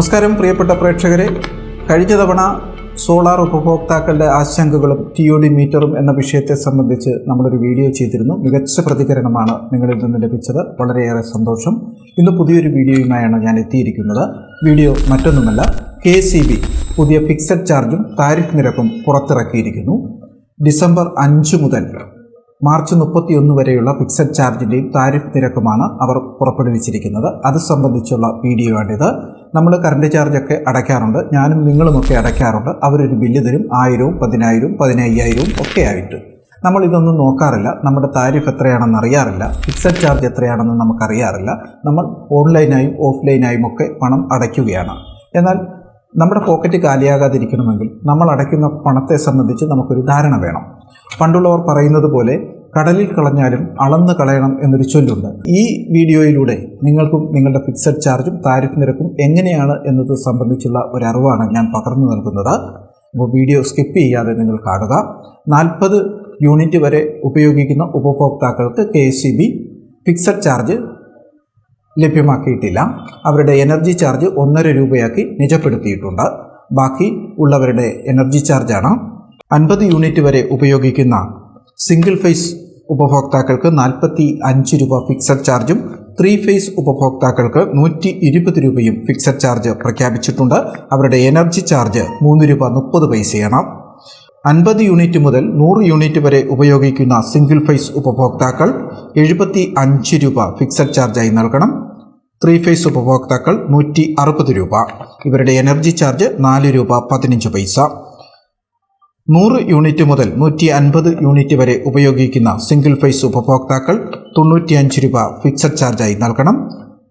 നമസ്കാരം പ്രിയപ്പെട്ട പ്രേക്ഷകരെ. കഴിഞ്ഞ തവണ സോളാർ ഉപഭോക്താക്കളുടെ ആശങ്കകളും ടി ഒ ഡി മീറ്ററും എന്ന വിഷയത്തെ സംബന്ധിച്ച് നമ്മളൊരു വീഡിയോ ചെയ്തിരുന്നു. മികച്ച പ്രതികരണമാണ് നിങ്ങളിൽ നിന്ന് ലഭിച്ചത്. വളരെയേറെ സന്തോഷം. ഇന്ന് പുതിയൊരു വീഡിയോയുമായാണ് ഞാൻ എത്തിയിരിക്കുന്നത്. വീഡിയോ മറ്റൊന്നുമല്ല കെ സി ബി പുതിയ ഫിക്സഡ് ചാർജും താരിഫ് നിരക്കും പുറത്തിറക്കിയിരിക്കുന്നു. ഡിസംബർ അഞ്ച് മുതൽ മാർച്ച് മുപ്പത്തിയൊന്ന് വരെയുള്ള ഫിക്സഡ് ചാർജിന്റെയും താരിഫ് നിരക്കുമാണ് അവർ പുറപ്പെടുവിച്ചിരിക്കുന്നത്. അത് സംബന്ധിച്ചുള്ള വീഡിയോ ആണിത് നമ്മൾ കറണ്ട് ചാർജൊക്കെ അടയ്ക്കാറുണ്ട്. ഞാനും നിങ്ങളുമൊക്കെ അടയ്ക്കാറുണ്ട്. അവരൊരു ബില്ല് തരും. ആയിരവും പതിനായിരവും പതിനയ്യായിരവും ഒക്കെ ആയിട്ട്. നമ്മൾ ഇതൊന്നും നോക്കാറില്ല. നമ്മുടെ താരിഫ് എത്രയാണെന്ന് അറിയാറില്ല. ഫിക്സഡ് ചാർജ് എത്രയാണെന്ന് നമുക്കറിയാറില്ല. നമ്മൾ ഓൺലൈനായും ഓഫ്ലൈനായും ഒക്കെ പണം അടയ്ക്കുകയാണ്. എന്നാൽ നമ്മുടെ പോക്കറ്റ് കാലിയാകാതിരിക്കണമെങ്കിൽ നമ്മൾ അടയ്ക്കുന്ന പണത്തെ സംബന്ധിച്ച് നമുക്കൊരു ധാരണ വേണം. പണ്ടുള്ളവർ പറയുന്നത് പോലെ കടലിൽ കളഞ്ഞാലും അളന്ന് കളയണം എന്നൊരു ചൊല്ലുണ്ട്. ഈ വീഡിയോയിലൂടെ നിങ്ങൾക്കും നിങ്ങളുടെ ഫിക്സഡ് ചാർജും താരിഫ് നിരക്കും എങ്ങനെയാണ് എന്നത് സംബന്ധിച്ചുള്ള ഒരു അറിവാണ് ഞാൻ പകർന്നു നൽകുന്നത്. അപ്പോൾ വീഡിയോ സ്കിപ്പ് ചെയ്യാതെ നിങ്ങൾ കാണുക. നാൽപ്പത് യൂണിറ്റ് വരെ ഉപയോഗിക്കുന്ന ഉപഭോക്താക്കൾക്ക് കെ ഫിക്സഡ് ചാർജ് ലഭ്യമാക്കിയിട്ടില്ല. അവരുടെ എനർജി ചാർജ് ഒന്നര രൂപയാക്കി നിജപ്പെടുത്തിയിട്ടുണ്ട്. ബാക്കി ഉള്ളവരുടെ എനർജി ചാർജാണ് അൻപത് യൂണിറ്റ് വരെ ഉപയോഗിക്കുന്ന സിംഗിൾ ഫേസ് ഉപഭോക്താക്കൾക്ക് നാൽപ്പത്തി അഞ്ച് രൂപ ഫിക്സഡ് ചാർജും ത്രീ ഫേസ് ഉപഭോക്താക്കൾക്ക് നൂറ്റി ഇരുപത് രൂപയും ഫിക്സഡ് ചാർജ് പ്രഖ്യാപിച്ചിട്ടുണ്ട്. അവരുടെ എനർജി ചാർജ് മൂന്ന് രൂപ മുപ്പത് പൈസയാണ്. അൻപത് യൂണിറ്റ് മുതൽ നൂറ് യൂണിറ്റ് വരെ ഉപയോഗിക്കുന്ന സിംഗിൾ ഫേസ് ഉപഭോക്താക്കൾ എഴുപത്തി അഞ്ച് രൂപ ഫിക്സഡ് ചാർജായി നൽകണം. ത്രീ ഫേസ് ഉപഭോക്താക്കൾ നൂറ്റി അറുപത് രൂപ. ഇവരുടെ എനർജി ചാർജ് നാല് രൂപ പതിനഞ്ച് പൈസ. നൂറ് യൂണിറ്റ് മുതൽ നൂറ്റി അൻപത് യൂണിറ്റ് വരെ ഉപയോഗിക്കുന്ന സിംഗിൾ ഫേസ് ഉപഭോക്താക്കൾ തൊണ്ണൂറ്റിയഞ്ച് രൂപ ഫിക്സഡ് ചാർജായി നൽകണം.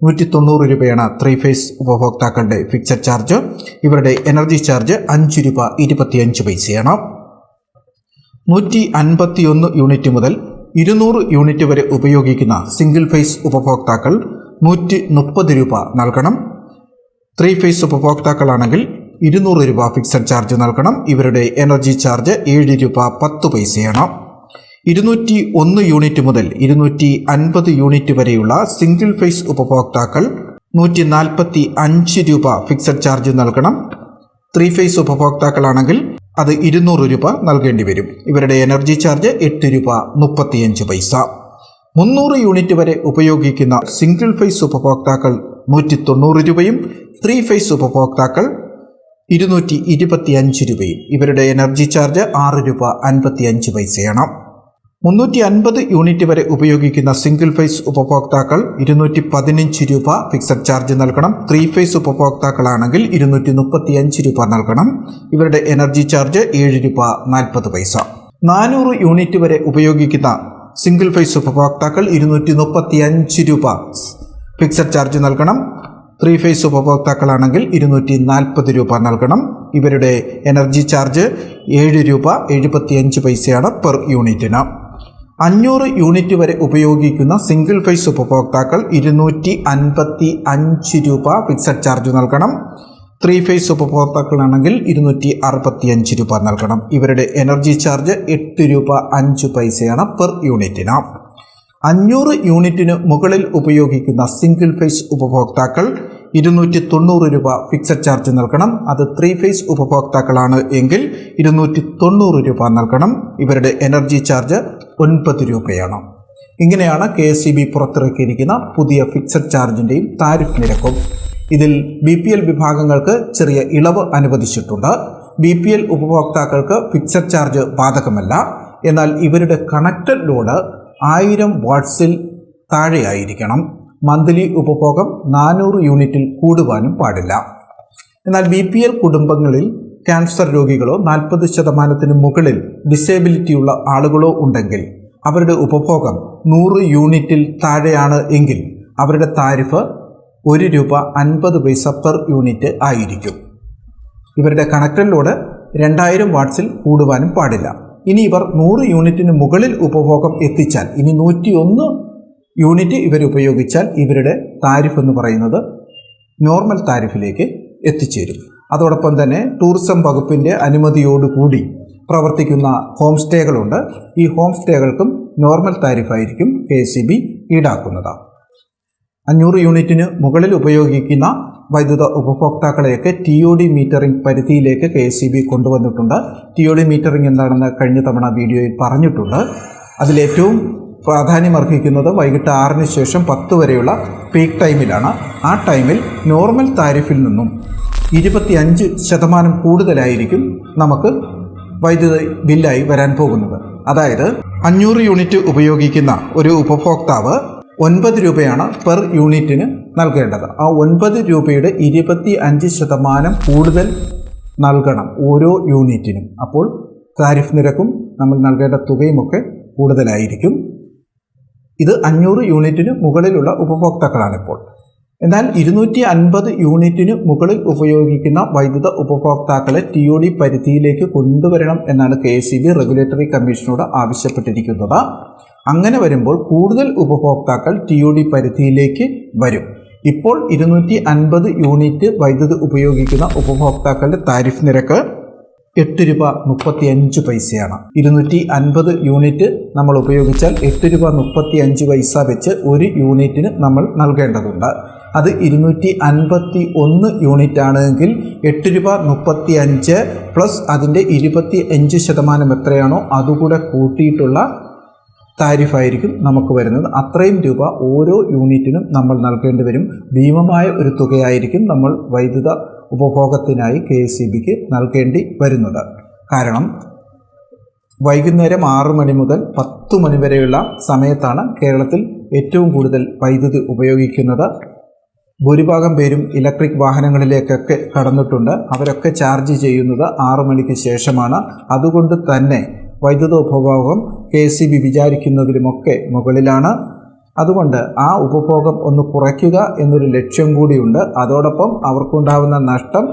നൂറ്റി തൊണ്ണൂറ് രൂപയാണ് ത്രീ ഫേസ് ഉപഭോക്താക്കളുടെ ഫിക്സഡ് ചാർജ്. ഇവരുടെ എനർജി ചാർജ് അഞ്ച് രൂപ ഇരുപത്തിയഞ്ച് പൈസയാണ്. നൂറ്റി അൻപത്തിയൊന്ന് യൂണിറ്റ് മുതൽ ഇരുന്നൂറ് യൂണിറ്റ് വരെ ഉപയോഗിക്കുന്ന സിംഗിൾ ഫേസ് ഉപഭോക്താക്കൾ നൂറ്റി മുപ്പത് രൂപ നൽകണം. ത്രീ ഫേസ് ഉപഭോക്താക്കളാണെങ്കിൽ ഇരുന്നൂറ് രൂപ ഫിക്സഡ് ചാർജ് നൽകണം. ഇവരുടെ എനർജി ചാർജ് ഏഴ് രൂപ പത്ത് പൈസയാണ്. ഇരുന്നൂറ്റി ഒന്ന് യൂണിറ്റ് മുതൽ ഇരുന്നൂറ്റി അൻപത് യൂണിറ്റ് വരെയുള്ള സിംഗിൾ ഫേസ് ഉപഭോക്താക്കൾ നൂറ്റി നാൽപ്പത്തി അഞ്ച് രൂപ ഫിക്സഡ് ചാർജ് നൽകണം. ത്രീ ഫേസ് ഉപഭോക്താക്കളാണെങ്കിൽ അത് ഇരുന്നൂറ് രൂപ നൽകേണ്ടി വരും. ഇവരുടെ എനർജി ചാർജ് എട്ട് രൂപ മുപ്പത്തിയഞ്ച് പൈസ. മുന്നൂറ് യൂണിറ്റ് വരെ ഉപയോഗിക്കുന്ന സിംഗിൾ ഫേസ് ഉപഭോക്താക്കൾ നൂറ്റി തൊണ്ണൂറ് രൂപയും ത്രീ ഫേസ് ഉപഭോക്താക്കൾ ഇരുന്നൂറ്റി ഇരുപത്തി അഞ്ച് രൂപയും. ഇവരുടെ എനർജി ചാർജ് ആറ് രൂപ അൻപത്തി അഞ്ച് പൈസയാണ്. മുന്നൂറ്റി അൻപത് യൂണിറ്റ് വരെ ഉപയോഗിക്കുന്ന സിംഗിൾ ഫേസ് ഉപഭോക്താക്കൾ ഇരുന്നൂറ്റി പതിനഞ്ച് രൂപ ഫിക്സഡ് ചാർജ് നൽകണം. ത്രീ ഫേസ് ഉപഭോക്താക്കളാണെങ്കിൽ ഇരുന്നൂറ്റി മുപ്പത്തി അഞ്ച് രൂപ നൽകണം. ഇവരുടെ എനർജി ചാർജ് ഏഴ് രൂപ നാൽപ്പത് പൈസ. നാനൂറ് യൂണിറ്റ് വരെ ഉപയോഗിക്കുന്ന സിംഗിൾ ഫേസ് ഉപഭോക്താക്കൾ ഇരുന്നൂറ്റി മുപ്പത്തി അഞ്ച് രൂപ. ഫിക്സഡ് ചാർജ് നൽകണം. ത്രീ ഫേസ് ഉപഭോക്താക്കളാണെങ്കിൽ ഇരുന്നൂറ്റി നാൽപ്പത് രൂപ നൽകണം. ഇവരുടെ എനർജി ചാർജ് ഏഴ് രൂപ എഴുപത്തി അഞ്ച് പൈസയാണ് പെർ യൂണിറ്റിന് അഞ്ഞൂറ് യൂണിറ്റ് വരെ ഉപയോഗിക്കുന്ന സിംഗിൾ ഫേസ് ഉപഭോക്താക്കൾ ഇരുന്നൂറ്റി അൻപത്തി അഞ്ച് രൂപ ഫിക്സഡ് ചാർജ് നൽകണം. ത്രീ ഫേസ് ഉപഭോക്താക്കളാണെങ്കിൽ ഇരുന്നൂറ്റി അറുപത്തി അഞ്ച് രൂപ നൽകണം. ഇവരുടെ എനർജി ചാർജ് എട്ട് രൂപ അഞ്ച് പൈസയാണ് പെർ യൂണിറ്റിന് അഞ്ഞൂറ് യൂണിറ്റിന് മുകളിൽ ഉപയോഗിക്കുന്ന സിംഗിൾ ഫേസ് ഉപഭോക്താക്കൾ ഇരുന്നൂറ്റി തൊണ്ണൂറ് രൂപ ഫിക്സഡ് ചാർജ് നൽകണം. അത് ത്രീ ഫേസ് ഉപഭോക്താക്കളാണ് എങ്കിൽ ഇരുന്നൂറ്റി തൊണ്ണൂറ് രൂപ നൽകണം. ഇവരുടെ എനർജി ചാർജ് ഒൻപത് രൂപയാണ്. ഇങ്ങനെയാണ് കെ എസ് സി ബി പുറത്തിറക്കിയിരിക്കുന്ന പുതിയ ഫിക്സഡ് ചാർജിന്റെയും താരിഫ് നിരക്കും. ഇതിൽ ബി പി എൽ വിഭാഗങ്ങൾക്ക് ചെറിയ ഇളവ് അനുവദിച്ചിട്ടുണ്ട്. ബി പി എൽ ഉപഭോക്താക്കൾക്ക് ഫിക്സഡ് ചാർജ് ബാധകമല്ല. എന്നാൽ ഇവരുടെ കണക്റ്റഡ് ലോഡ് ആയിരം വാട്ട്സിൽ താഴെയായിരിക്കണം. മന്ത്ലി ഉപഭോഗം നാനൂറ് യൂണിറ്റിൽ കൂടുവാനും പാടില്ല. എന്നാൽ ബി പി എൽ കുടുംബങ്ങളിൽ ക്യാൻസർ രോഗികളോ നാൽപ്പത് ശതമാനത്തിന് മുകളിൽ ഡിസേബിലിറ്റിയുള്ള ആളുകളോ ഉണ്ടെങ്കിൽ അവരുടെ ഉപഭോഗം നൂറ് യൂണിറ്റിൽ താഴെയാണ് എങ്കിൽ അവരുടെ താരിഫ് ഒരു രൂപ അൻപത് പൈസ പെർ യൂണിറ്റ് ആയിരിക്കും. ഇവരുടെ കണക്റ്റഡ് ലോഡ് രണ്ടായിരം വാട്ട്സിൽ കൂടുവാനും പാടില്ല. ഇനി ഇവർ നൂറ് യൂണിറ്റിന് മുകളിൽ ഉപഭോഗം എത്തിച്ചാൽ ഇനി നൂറ്റി ഒന്ന് യൂണിറ്റ് ഇവർ ഉപയോഗിച്ചാൽ ഇവരുടെ താരിഫ് എന്ന് പറയുന്നത് നോർമൽ താരിഫിലേക്ക് എത്തിച്ചേരും. അതോടൊപ്പം തന്നെ ടൂറിസം വകുപ്പിന്റെ അനുമതിയോടുകൂടി പ്രവർത്തിക്കുന്ന ഹോം സ്റ്റേകളുണ്ട് ഈ ഹോം സ്റ്റേകൾക്കും നോർമൽ താരിഫായിരിക്കും കെ സി ബി ഈടാക്കുന്നത് അഞ്ഞൂറ് യൂണിറ്റിന് മുകളിൽ ഉപയോഗിക്കുന്ന വൈദ്യുത ഉപഭോക്താക്കളെയൊക്കെ ടി ഒ ഡി മീറ്ററിംഗ് പരിധിയിലേക്ക് കെ എസ് സി ബി കൊണ്ടുവന്നിട്ടുണ്ട്. ടി ഒ ഡി മീറ്ററിംഗ് എന്താണെന്ന് കഴിഞ്ഞ തവണ വീഡിയോയിൽ പറഞ്ഞിട്ടുണ്ട്. അതിലേറ്റവും പ്രാധാന്യം അർഹിക്കുന്നത് വൈകിട്ട് ആറിന് ശേഷം പത്ത് വരെയുള്ള പീക്ക് ടൈമിലാണ് ആ ടൈമിൽ നോർമൽ താരിഫിൽ നിന്നും ഇരുപത്തിയഞ്ച് ശതമാനം കൂടുതലായിരിക്കും നമുക്ക് വൈദ്യുത ബില്ലായി വരാൻ പോകുന്നത്. അതായത് അഞ്ഞൂറ് യൂണിറ്റ് ഉപയോഗിക്കുന്ന ഒരു ഉപഭോക്താവ് ഒൻപത് രൂപയാണ് പെർ യൂണിറ്റിന് നൽകേണ്ടത്. ആ ഒൻപത് രൂപയുടെ ഇരുപത്തി അഞ്ച് ശതമാനം കൂടുതൽ നൽകണം ഓരോ യൂണിറ്റിനും അപ്പോൾ താരിഫ് നിരക്കും നമ്മൾ നൽകേണ്ട തുകയുമൊക്കെ കൂടുതലായിരിക്കും. ഇത് അഞ്ഞൂറ് യൂണിറ്റിന് മുകളിലുള്ള ഉപഭോക്താക്കളാണിപ്പോൾ. എന്നാൽ ഇരുന്നൂറ്റി അൻപത് യൂണിറ്റിന് മുകളിൽ ഉപയോഗിക്കുന്ന വൈദ്യുത ഉപഭോക്താക്കളെ ടി ഒ ഡി പരിധിയിലേക്ക് കൊണ്ടുവരണം എന്നാണ് K S C B regulatory കമ്മീഷനോട് ആവശ്യപ്പെട്ടിരിക്കുന്നത്. അങ്ങനെ വരുമ്പോൾ കൂടുതൽ ഉപഭോക്താക്കൾ ടി ഒ ഡി പരിധിയിലേക്ക് വരും. ഇപ്പോൾ ഇരുന്നൂറ്റി അൻപത് യൂണിറ്റ് വൈദ്യുതി ഉപയോഗിക്കുന്ന ഉപഭോക്താക്കളുടെ താരിഫ് നിരക്ക് എട്ട് രൂപ മുപ്പത്തി അഞ്ച് പൈസയാണ്. ഇരുന്നൂറ്റി അൻപത് യൂണിറ്റ് നമ്മൾ ഉപയോഗിച്ചാൽ എട്ട് രൂപ മുപ്പത്തി അഞ്ച് പൈസ വെച്ച് ഒരു യൂണിറ്റിന് നമ്മൾ നൽകേണ്ടതുണ്ട്. അത് ഇരുന്നൂറ്റി അൻപത്തി ഒന്ന് യൂണിറ്റ് ആണെങ്കിൽ എട്ട് രൂപ മുപ്പത്തി അഞ്ച് പ്ലസ് അതിന്റെ ഇരുപത്തി അഞ്ച് ശതമാനം എത്രയാണോ അതുകൂടെ കൂട്ടിയിട്ടുള്ള താരിഫായിരിക്കും നമുക്ക് വരുന്നത്. അത്രയും രൂപ ഓരോ യൂണിറ്റിനും നമ്മൾ നൽകേണ്ടി വരും. ഭീമമായ ഒരു തുകയായിരിക്കും നമ്മൾ വൈദ്യുത ഉപഭോഗത്തിനായി കെ എസ് ബിക്ക് നൽകേണ്ടി വരുന്നത്. കാരണം വൈകുന്നേരം ആറു മണി മുതൽ പത്ത് മണി വരെയുള്ള സമയത്താണ് കേരളത്തിൽ ഏറ്റവും കൂടുതൽ വൈദ്യുതി ഉപയോഗിക്കുന്നത്. ഭൂരിഭാഗം പേരും ഇലക്ട്രിക് വാഹനങ്ങളിലേക്കൊക്കെ കടന്നിട്ടുണ്ട്. അവരൊക്കെ ചാർജ് ചെയ്യുന്നത് ആറു മണിക്ക് ശേഷമാണ്. അതുകൊണ്ട് തന്നെ വൈദ്യുത ഉപഭോഗം കെ സി ബി വിചാരിക്കുന്നതിലുമൊക്കെ മുകളിലാണ്. അതുകൊണ്ട് ആ ഉപഭോഗം ഒന്ന് കുറയ്ക്കുക എന്നൊരു ലക്ഷ്യം കൂടിയുണ്ട്. അതോടൊപ്പം അവർക്കുണ്ടാകുന്ന നഷ്ടം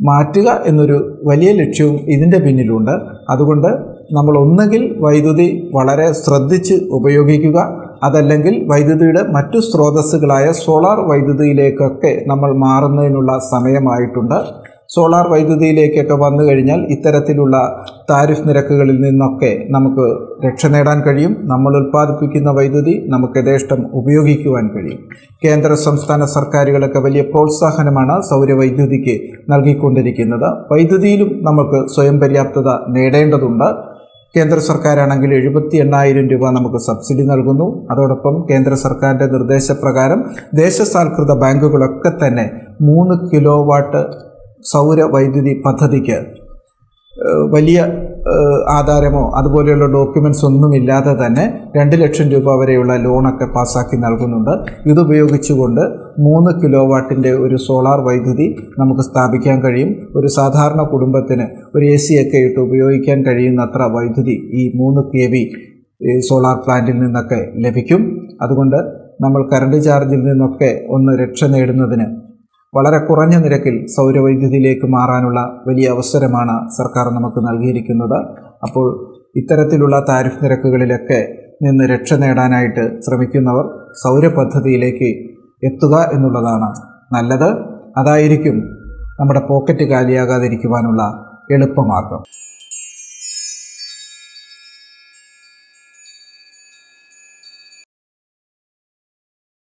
മാറ്റുക എന്നൊരു വലിയ ലക്ഷ്യവും ഇതിന്റെ പിന്നിലുണ്ട്. അതുകൊണ്ട് നമ്മൾ ഒന്നുകിൽ വൈദ്യുതി വളരെ ശ്രദ്ധിച്ച് ഉപയോഗിക്കുക അതല്ലെങ്കിൽ വൈദ്യുതിയുടെ മറ്റു സ്രോതസ്സുകളായ സോളാർ വൈദ്യുതിയിലേക്കൊക്കെ നമ്മൾ മാറുന്നതിനുള്ള സമയമായിട്ടുണ്ട്. സോളാർ വൈദ്യുതിയിലേക്കൊക്കെ വന്നു കഴിഞ്ഞാൽ ഇത്തരത്തിലുള്ള താരിഫ് നിരക്കുകളിൽ നിന്നൊക്കെ നമുക്ക് രക്ഷ നേടാൻ കഴിയും. നമ്മൾ ഉൽപ്പാദിപ്പിക്കുന്ന വൈദ്യുതി നമുക്ക് യഥേഷ്ടം ഉപയോഗിക്കുവാൻ കഴിയും. കേന്ദ്ര സംസ്ഥാന സർക്കാരുകളൊക്കെ വലിയ പ്രോത്സാഹനമാണ് സൗരവൈദ്യുതിക്ക് നൽകിക്കൊണ്ടിരിക്കുന്നത്. വൈദ്യുതിയിലും നമുക്ക് സ്വയം പര്യാപ്തത നേടേണ്ടതുണ്ട്. കേന്ദ്ര സർക്കാരാണെങ്കിൽ എഴുപത്തി എണ്ണായിരം രൂപ നമുക്ക് സബ്സിഡി നൽകുന്നു. അതോടൊപ്പം കേന്ദ്ര സർക്കാരിന്റെ നിർദ്ദേശപ്രകാരം ദേശസാൽകൃത ബാങ്കുകളൊക്കെ തന്നെ മൂന്ന് കിലോ വാട്ട് സൗര വൈദ്യുതി പദ്ധതിക്ക് വലിയ ആധാരമോ അതുപോലെയുള്ള ഡോക്യുമെന്റ്സ് ഒന്നുമില്ലാതെ തന്നെ രണ്ട് ലക്ഷം രൂപ വരെയുള്ള ലോണൊക്കെ പാസ്സാക്കി നൽകുന്നുണ്ട്. ഇതുപയോഗിച്ചുകൊണ്ട് മൂന്ന് കിലോ വാട്ടിന്റെ ഒരു സോളാർ വൈദ്യുതി നമുക്ക് സ്ഥാപിക്കാൻ കഴിയും. ഒരു സാധാരണ കുടുംബത്തിന് ഒരു എ സി ഒക്കെ ഇട്ട് ഉപയോഗിക്കാൻ കഴിയുന്നത്ര വൈദ്യുതി ഈ മൂന്ന് കെ വി സോളാർ പ്ലാന്റിൽ നിന്നൊക്കെ ലഭിക്കും. അതുകൊണ്ട് നമ്മൾ കറണ്ട് ചാർജിൽ നിന്നൊക്കെ ഒന്ന് രക്ഷ നേടുന്നതിന് വളരെ കുറഞ്ഞ നിരക്കിൽ സൗരവൈദ്യുതിയിലേക്ക് മാറാനുള്ള വലിയ അവസരമാണ് സർക്കാർ നമുക്ക് നൽകിയിരിക്കുന്നത്. അപ്പോൾ ഇത്തരത്തിലുള്ള താരിഫ് നിരക്കുകളിലൊക്കെ നിന്ന് രക്ഷ നേടാനായിട്ട് ശ്രമിക്കുന്നവർ സൗരപദ്ധതിയിലേക്ക് എത്തുക എന്നുള്ളതാണ് നല്ലത്. അതായിരിക്കും നമ്മുടെ പോക്കറ്റ് കാലിയാകാതിരിക്കുവാനുള്ള എളുപ്പമാർഗം.